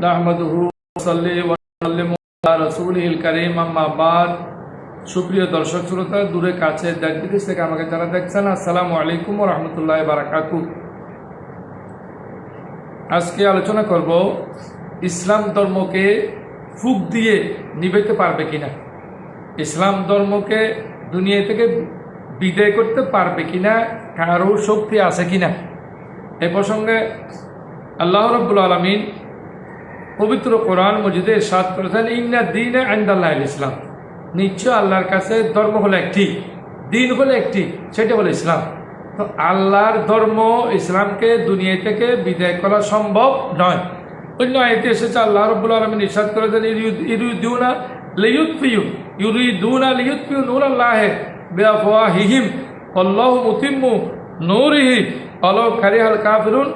نحمده ونصلي ونسلم على رسوله الكريم أما بعد সুপ্রিয় দর্শক শ্রোতা দূরে কাছে দেশ বিদেশ থেকে আমাকে যারা দেখছেন আসসালামু আলাইকুম রহমতুল্লাহ বারাকাতু আজকে আলোচনা করব ইসলাম ধর্মকে ফুক দিয়ে নিবেতে পারবে কিনা ইসলাম ধর্মকে দুনিয়া থেকে বিদায় করতে পারবে কিনা কারো শক্তি আছে কিনা এ প্রসঙ্গে আল্লাহ রব্বুল আলমিন পবিত্র কোরআন মজিদে সাত করেছেন, ইন্না দিন আন্দাল্লাহ ইসলাম। নিশ্চয় আল্লাহর কাছে ধর্ম হলো একটি, দিন হলো একটি, সেটা হলো ইসলাম। তো আল্লাহর ধর্ম ইসলামকে দুনিয়া থেকে বিদায় করা সম্ভব নয়। অন্য আয়তে এসেছে, আল্লাহ রব্বুল আলমিন ইসাদ করেছেন ইরুদিউনা লিয়ুত পিউ ইউরিদুনা পিউ নূর আল্লাহে বেআফওয়া হিহিম অল্লাহ মুতিম্মু নূরিহি অলো কারিহাল কাফিরুন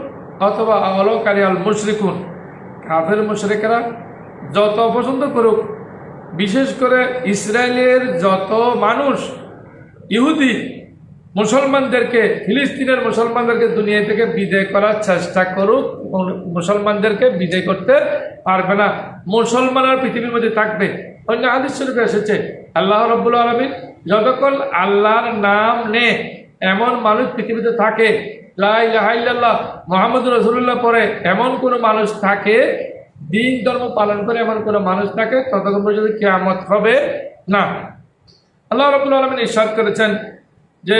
অথবা অলো কারিহাল মুশরিকুন। কাফের মুশরিকরা যত অপছন্দ করুক, বিশেষ করে ইসরায়েলের যত মানুষ, ইহুদি মুসলমানদেরকে, ফিলিস্তিনের মুসলমানদেরকে দুনিয়া থেকে বিদায় করার চেষ্টা করুক মুসলমানদেরকে বিদায় করতে পারবে না। মুসলমান আর পৃথিবীর মধ্যে থাকবে। অন্য আদিস এসেছে, আল্লাহ রব্বুল আলমিন, যতক্ষণ আল্লাহর নাম নে এমন মানুষ পৃথিবীতে থাকে লাহাইল্লাহ মোহাম্মদ রসুল্লাহ পরে এমন কোনো মানুষ থাকে, দিন ধর্ম পালন করে এমন কোনো মানুষ থাকে, ততক্ষণ পর্যন্ত কেয়ামত হবে না। আল্লাহ রবুল আলমিন ঈশ্বর করেছেন যে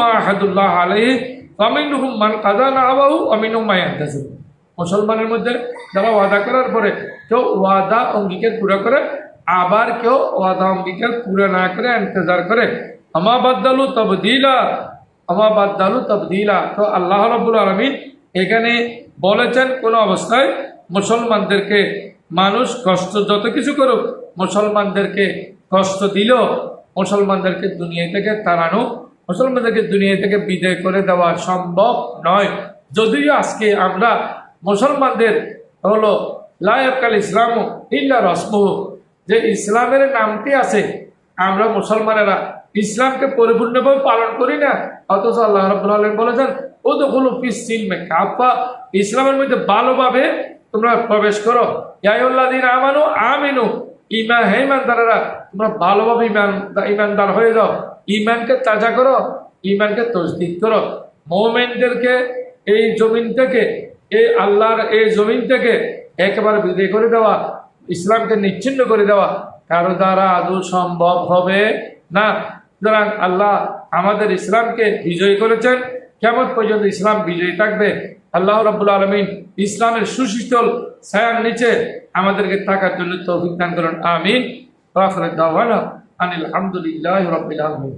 মাহাদুল্লাহ আমিন হুম না আমিন মুসলমানের মধ্যে যারা ওয়াদা করার পরে কেউ ওয়াদা অঙ্গীকার পুরো করে আবার কেউ ওয়াদা অঙ্গীকার পুরো না করে, ইন্তজার করে। আমা বাদ্দালু তবদিলা, আমা বাদ্দালু তবদিলা। তো আল্লাহ রব্বুল আলমিন এখানে বলেছেন কোনো অবস্থায় মুসলমানদেরকে মানুষ কষ্ট যত কিছু করুক, মুসলমানদেরকে কষ্ট দিল মুসলমানদেরকে দুনিয়া থেকে তাড়ানো, মুসলমানদেরকে দুনিয়া থেকে বিদায় করে দেওয়া সম্ভব নয়। যদিও আজকে আমরা মুসলমানদের হলো লায়কাল ইসলাম ইল্লা রসমহ যে ইসলামের নামটি আছে, আমরা মুসলমানেরা ইসলামকে পরিপূর্ণভাবে পালন করি না। অথচ আল্লাহ রব্বুল আলম বলেছেন ও তো হলো সিলমে কাপ্পা ইসলামের মধ্যে ভালোভাবে তোমরা প্রবেশ করো। ইয়াউল্লাহ দিন আমানু আমিনু ইমান হে ইমানদারেরা তোমরা ভালোভাবে ইমান ইমানদার হয়ে যাও। ইমানকে তাজা করো ইমানকে তসদিক করো। মোমেনদেরকে এই জমিন থেকে, এই আল্লাহর এই জমিন থেকে একেবারে বিদায় করে দেওয়া। ইসলামকে নিচ্ছিন্ন করে দেওয়া কারও দ্বারা আদৌ সম্ভব হবে না। সুতরাং আল্লাহ আমাদের ইসলামকে বিজয়ী করেছেন। কেমন পর্যন্ত ইসলাম বিজয়ী থাকবে? আল্লাহ রব্বুল আলমিন ইসলামের সুশীতল ছায়ার নিচে আমাদেরকে থাকার জন্য তৌফিক দান করুন। আমিন। আনিল আলহামদুলিল্লাহ রবিল আলমিন।